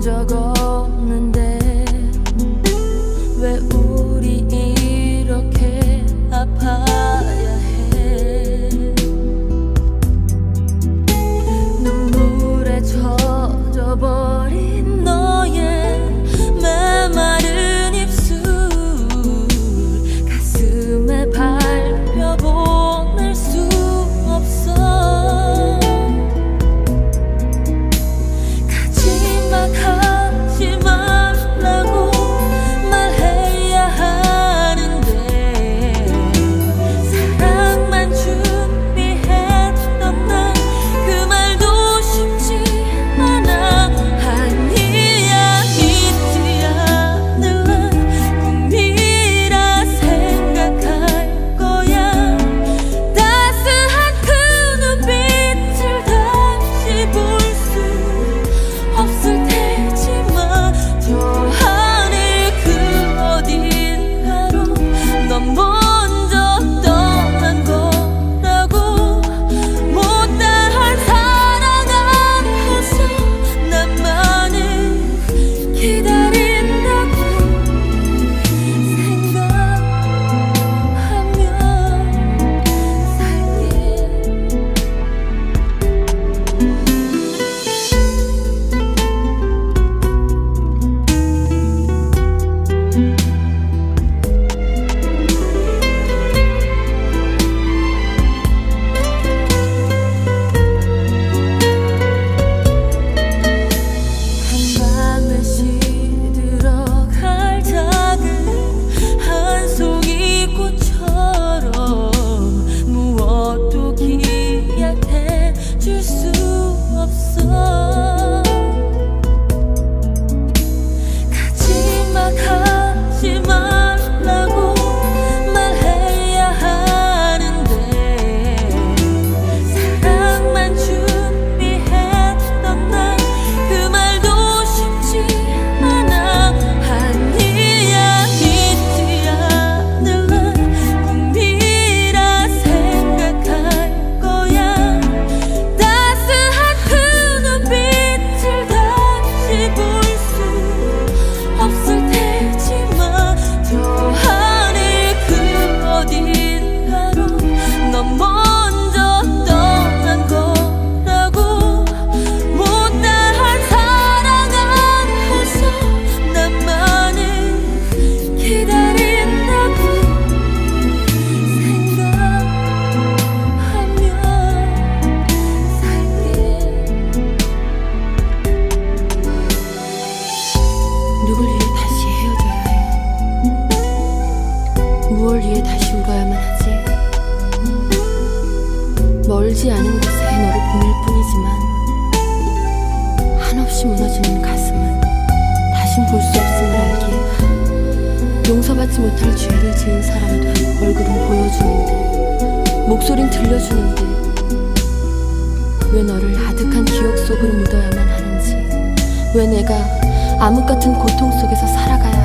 적 아니지만 한없이 무너지는 가슴은 다신 볼 수 없음을 알기에 용서받지 못할 죄를 지은 사람도 얼굴은 보여주는데 목소린 들려주는데 왜 너를 아득한 기억 속으로 묻어야만 하는지 왜 내가 암흑 같은 고통 속에서 살아가야